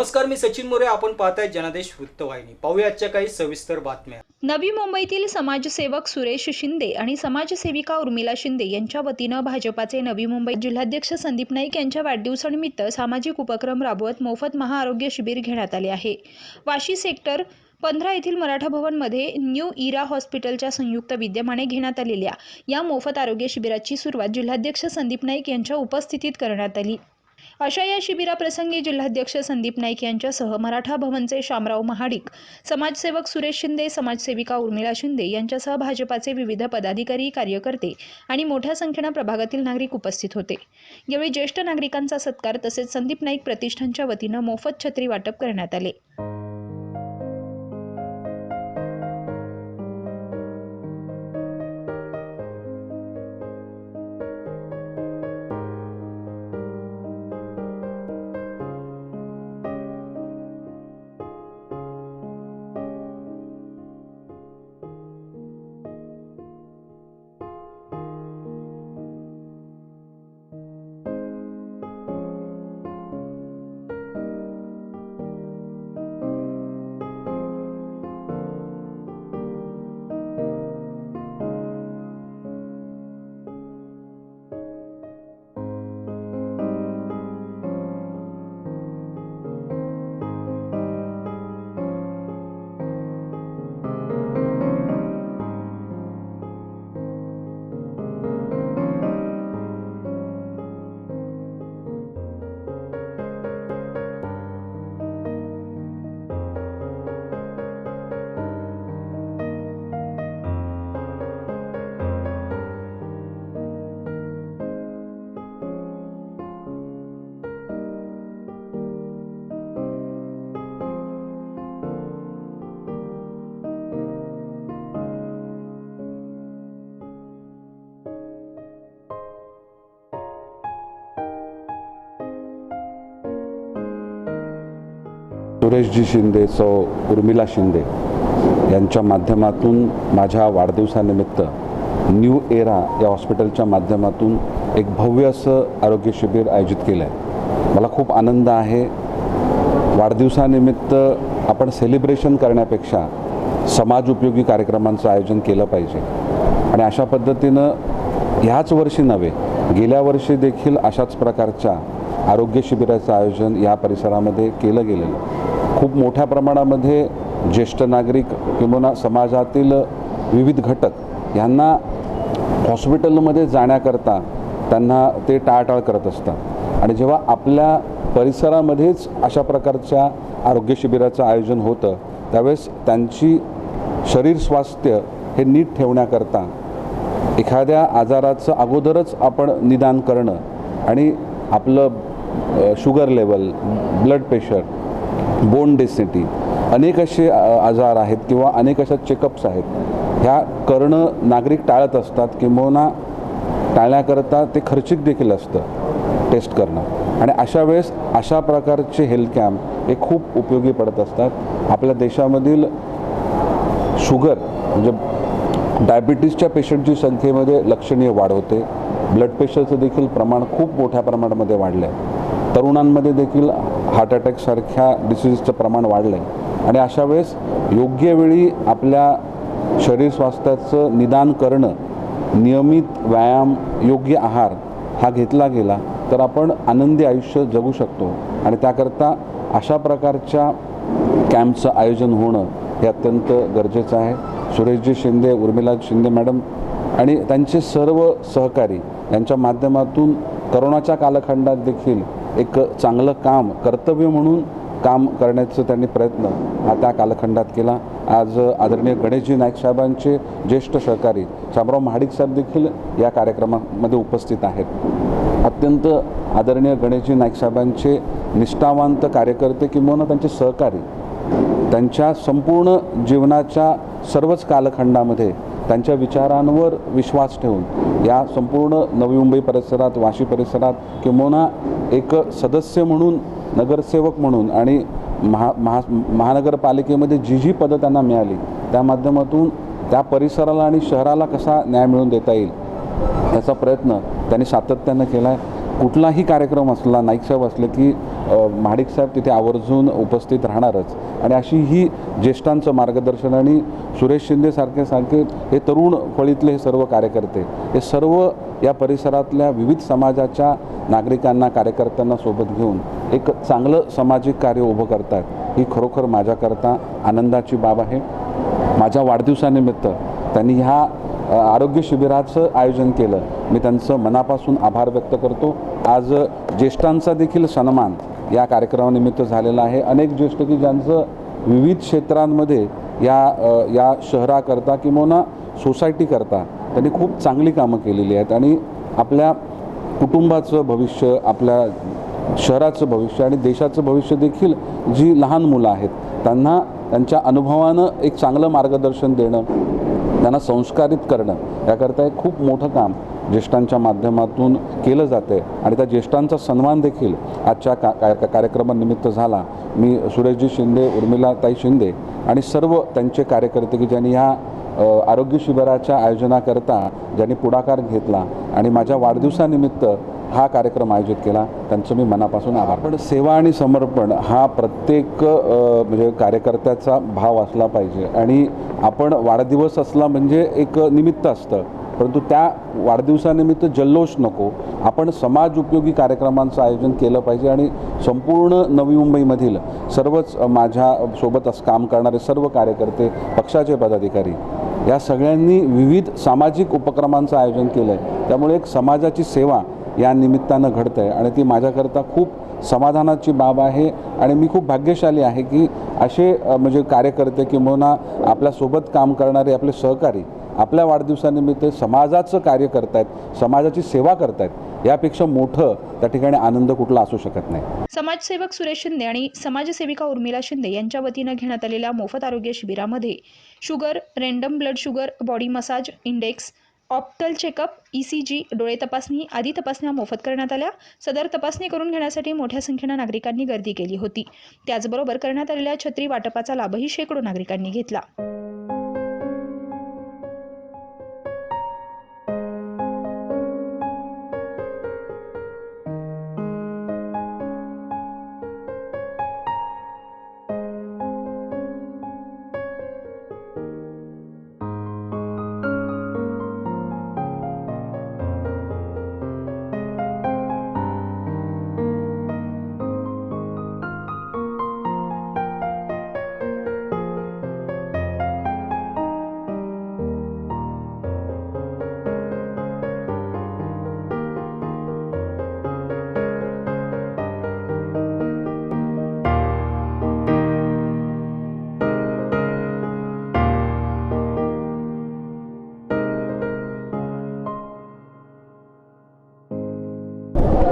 नमस्कार मी सचिन मोरे. आपण पाहताय जनादेश वृत्तवाहिनी. पाहूया आजच्या काही सविस्तर बातम्या. नवी मुंबईतील समाजसेवक सुरेश शिंदे आणि समाजसेविका उर्मिला शिंदे यांच्या वतीनं भाजपाचे नवी मुंबई जिल्हाध्यक्ष संदीप नाईक यांच्या वाढदिवसानिमित्त सामाजिक उपक्रम राबवत मोफत महाआरोग्य शिबिर घेण्यात आले आहे. वाशी सेक्टर पंधरा येथील मराठा भवनमध्ये न्यू इरा हॉस्पिटलच्या संयुक्त विद्यमाने घेण्यात आलेल्या या मोफत आरोग्य शिबिराची सुरुवात जिल्हाध्यक्ष संदीप नाईक यांच्या उपस्थितीत करण्यात आली. अशा या शिबिराप्रसंगी जिल्हाध्यक्ष संदीप नाईक यांच्यासह मराठा भवनचे शामराव महाडिक समाजसेवक सुरेश शिंदे समाजसेविका उर्मिला शिंदे यांच्यासह भाजपाचे विविध पदाधिकारी कार्यकर्ते आणि मोठ्या संख्येनं प्रभागातील नागरिक उपस्थित होते. यावेळी ज्येष्ठ नागरिकांचा सत्कार तसेच संदीप नाईक प्रतिष्ठानच्या वतीनं मोफत छत्री वाटप करण्यात आले. सुरेशजी शिंदे सौ उर्मिला शिंदे यांच्या माध्यमातून माझ्या वाढदिवसानिमित्त न्यू एरा या हॉस्पिटलच्या माध्यमातून एक भव्य असं आरोग्य शिबिर आयोजित केलं आहे. मला खूप आनंद आहे. वाढदिवसानिमित्त आपण सेलिब्रेशन करण्यापेक्षा समाज उपयोगी कार्यक्रमांचं आयोजन केलं पाहिजे. आणि अशा पद्धतीनं ह्याच वर्षी नव्हे गेल्या वर्षी देखील अशाच प्रकारच्या आरोग्य शिबिराचं आयोजन या परिसरामध्ये केलं गेलेलं खूप मोठ्या प्रमाणामध्ये ज्येष्ठ नागरिक किंवा समाजातील विविध घटक यांना हॉस्पिटलमध्ये जाण्याकरता त्यांना ते टाळटाळ करत असतात. आणि जेव्हा आपल्या परिसरामध्येच अशा प्रकारच्या आरोग्य शिबिराचं आयोजन होतं त्यावेळेस त्यांची शरीर स्वास्थ्य हे नीट ठेवण्याकरता एखाद्या आजाराचं अगोदरच आपण निदान करणं आणि आपलं sugar level blood pressure bone density अनेक असे आजार आहेत किंवा अनेक अशा चेकअप्स आहेत. ह्या करणं नागरिक टाळत असतात किंबहुना टाळण्याकरता ते खर्चिक देखील असतं टेस्ट करणं. आणि अशा वेळेस अशा प्रकारचे हेल्थ कॅम्प हे खूप उपयोगी पडत असतात. आपल्या देशामधील शुगर म्हणजे डायबिटीसच्या पेशंटची संख्येमध्ये लक्षणीय वाढ होते. ब्लड प्रेशरचं देखील प्रमाण खूप मोठ्या प्रमाणामध्ये वाढलं आहे तरुणांमध्ये देखील हार्ट अटॅकसारख्या डिसीजचं प्रमाण वाढलं आहे आणि अशा वेळेस योग्य वेळी आपल्या शरीर स्वास्थ्याचं निदान करणं नियमित व्यायाम योग्य आहार हा घेतला गेला तर आपण आनंदी आयुष्य जगू शकतो. आणि त्याकरता अशा प्रकारच्या कॅम्पचं आयोजन होणं हे अत्यंत गरजेचं आहे. सुरेशजी शिंदे उर्मिला शिंदे मॅडम आणि त्यांचे सर्व सहकारी यांच्या माध्यमातून करोनाच्या कालखंडात देखील एक चांगलं काम कर्तव्य म्हणून काम करण्याचं त्यांनी प्रयत्न हा त्या कालखंडात केला. आज आदरणीय गणेशजी नाईक साहेबांचे ज्येष्ठ सहकारी शामराव महाडिक साहेब देखील या कार्यक्रमामध्ये उपस्थित आहेत. अत्यंत आदरणीय गणेशजी नाईक साहेबांचे निष्ठावंत कार्यकर्ते किंवा त्यांचे सहकारी त्यांच्या संपूर्ण जीवनाच्या सर्वच कालखंडामध्ये त्यांच्या विचारांवर विश्वास ठेवून या संपूर्ण नवी मुंबई परिसरात वाशी परिसरात किंबहुना एक सदस्य म्हणून नगरसेवक म्हणून आणि महा महा महानगरपालिकेमध्ये जी जी पदं त्यांना मिळाली त्या माध्यमातून त्या परिसराला आणि शहराला कसा न्याय मिळवून देता येईल याचा प्रयत्न त्यांनी सातत्यानं केला आहे कुठलाही कार्यक्रम असला नाईकसाहेब असले की महाडिक साहेब तिथे आवर्जून उपस्थित राहणारच. आणि अशी ही ज्येष्ठांचं मार्गदर्शन आणि सुरेश शिंदे सारखे सारखे हे तरुण फळीतले हे सर्व कार्यकर्ते हे सर्व या परिसरातल्या विविध समाजाच्या नागरिकांना कार्यकर्त्यांना सोबत घेऊन एक चांगलं सामाजिक कार्य उभं करतात ही खरोखर माझ्याकरता आनंदाची बाब आहे. माझ्या वाढदिवसानिमित्त त्यांनी ह्या आरोग्य शिबिराचं आयोजन केलं. मी त्यांचं मनापासून आभार व्यक्त करतो. आज ज्येष्ठांचा देखील सन्मान या कार्यक्रमानिमित्त झालेला आहे. अनेक ज्येष्ठ की ज्यांचं विविध क्षेत्रांमध्ये या या शहराकरता किंवा सोसायटीकरता त्यांनी खूप चांगली कामं केलेली आहेत आणि आपल्या कुटुंबाचं भविष्य आपल्या शहराचं भविष्य आणि देशाचं भविष्य देखील जी लहान मुलं आहेत त्यांना त्यांच्या अनुभवानं एक चांगलं मार्गदर्शन देणं त्यांना संस्कारित करणं याकरता एक खूप मोठं काम ज्येष्ठांच्या माध्यमातून केलं जाते आणि त्या ज्येष्ठांचा सन्मान देखील आजच्या का का- कार्यक्रमानिमित्त झाला. मी सुरेशजी शिंदे उर्मिलाताई शिंदे आणि सर्व त्यांचे कार्यकर्ते की ज्यांनी ह्या आरोग्य शिबिराच्या आयोजनाकरता ज्यांनी पुढाकार घेतला आणि माझ्या वाढदिवसानिमित्त हा कार्यक्रम आयोजित केला त्यांचं मी मनापासून आभार. पण सेवा आणि समर्पण हा प्रत्येक म्हणजे कार्यकर्त्याचा भाव असला पाहिजे आणि आपण वाढदिवस असला म्हणजे एक निमित्त असतं. परंतु त्या वाढदिवसानिमित्त जल्लोष नको. आपण समाज उपयोगी कार्यक्रमांचं आयोजन केलं पाहिजे आणि संपूर्ण नवी मुंबईमधील सर्वच माझ्या सोबत असं काम करणारे सर्व कार्यकर्ते पक्षाचे पदाधिकारी या सगळ्यांनी विविध सामाजिक उपक्रमांचं आयोजन केलं आहे त्यामुळे एक समाजाची सेवा या निमित्तानं घडतं आहे आणि ती माझ्याकरता खूप समाधानाची बाब आहे आणि मी खूप भाग्यशाली आहे की असे म्हणजे कार्यकर्ते किंवा आपल्यासोबत काम करणारे आपले सहकारी आपल्या वाढदिवसानिमित्त समाजाचं कार्य करतायत समाजाची सेवा करतायत यापेक्षा मोठं त्या ठिकाणी आनंद कुठला असू शकत नाही. समाजसेवक सुरेश शिंदे आणि समाजसेविका उर्मिला शिंदे यांच्या वतीनं घेण्यात आलेल्या मोफत आरोग्य शिबिरामध्ये sugar random blood sugar body massage index octal checkup E C G डोळे तपासणी आदी तपासण्या मोफत करण्यात आल्या. सदर तपासणी करून घेण्यासाठी मोठ्या संख्येनं नागरिकांनी गर्दी केली होती. त्याचबरोबर करण्यात आलेल्या छत्री वाटपाचा लाभही शेकडो नागरिकांनी घेतला.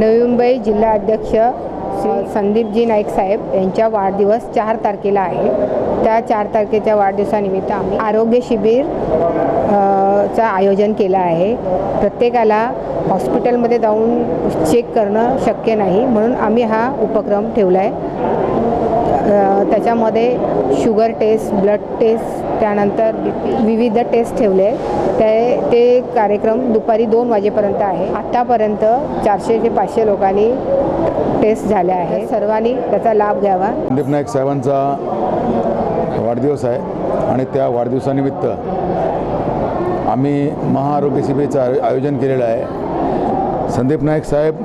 नवी मुंबई जिल्हा अध्यक्ष श्री संदीपजी नाईक साहेब यांच्या वाढदिवस चार तारखेला आहे. त्या चार तारखेच्या वाढदिवसानिमित्त आम्ही आरोग्य शिबिर चा चं आयोजन केलं आहे. प्रत्येकाला हॉस्पिटलमध्ये जाऊन चेक करणं शक्य नाही म्हणून आम्ही हा उपक्रम ठेवला आहे त्याच्यामध्ये शुगर टेस्ट ब्लड टेस्ट त्यानंतर विविध टेस्ट ठेवले ते ते कार्यक्रम दुपारी दोन वाजेपर्यंत आहे. आत्तापर्यंत चारशे ते पाचशे लोकांनी टेस्ट झाल्या आहे सर्वांनी त्याचा लाभ घ्यावा. संदीप नाईक साहेबांचा वाढदिवस आहे आणि त्या वाढदिवसानिमित्त आम्ही महाआरोग्य शिबिराचं आयोजन केलेलं आहे. संदीप नाईक साहेब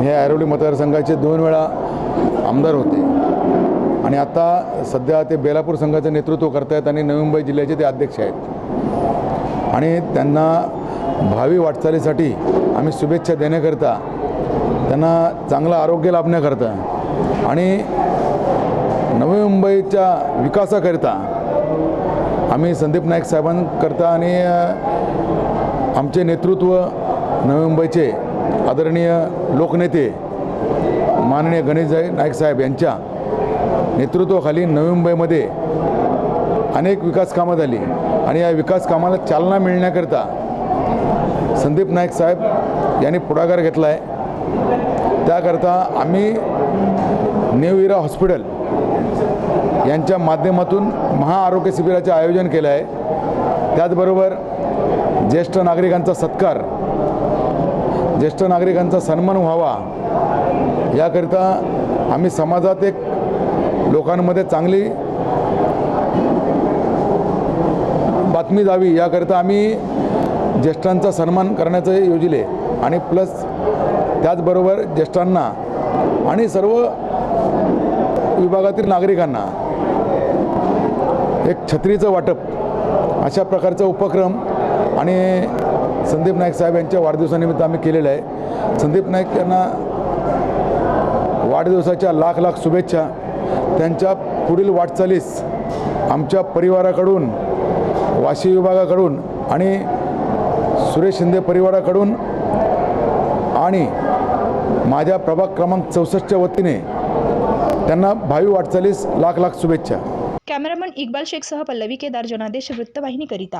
हे ऐरोली मतदारसंघाचे दोन वेळा आमदार होते. आणि आता सध्या ते बेलापूर संघाचं नेतृत्व करत आहेत आणि नवी मुंबई जिल्ह्याचे ते अध्यक्ष आहेत. आणि त्यांना भावी वाटचालीसाठी आम्ही शुभेच्छा देण्याकरता त्यांना चांगलं आरोग्य लाभण्याकरता आणि नवी मुंबईच्या विकासाकरिता आम्ही संदीप नाईक साहेबांकरता आणि आमचे नेतृत्व नवी मुंबईचे आदरणीय लोकनेते माननीय गणेश नाईक साहेब यांच्या नेतृत्वाखाली नवी मुंबईमध्ये अनेक विकास कामं झाली. आणि या विकास कामाला चालना मिळण्याकरता संदीप नाईक साहेब यांनी पुढाकार घेतला आहे त्याकरता आम्ही न्यू इरा हॉस्पिटल यांच्या माध्यमातून महाआरोग्य शिबिराचे आयोजन केलं आहे. त्याचबरोबर ज्येष्ठ नागरिकांचा सत्कार ज्येष्ठ नागरिकांचा सन्मान व्हावा याकरिता आम्ही समाजात एक लोकांमध्ये चांगली बातमी जावी याकरिता आम्ही ज्येष्ठांचा सन्मान करण्याचं योजिले. आणि प्लस त्याचबरोबर ज्येष्ठांना आणि सर्व विभागातील नागरिकांना एक छत्रीचं वाटप अशा प्रकारचा उपक्रम आणि संदीप नाईक साहेब यांच्या वाढदिवसानिमित्त आम्ही केलेलं आहे. संदीप नाईक यांना वाढदिवसाच्या लाख लाख शुभेच्छा. त्यांच्या पुढील वाटचालीस आमच्या परिवाराकडून वाशी विभागाकडून आणि सुरेश शिंदे परिवाराकडून आणि माझ्या प्रभाग क्रमांक चौसष्टच्या वतीने त्यांना भावी वाटचालीस लाख लाख शुभेच्छा. कॅमेरामन इक्बाल शेखसह पल्लवी केदार जनादेश वृत्तवाहिनीकरिता.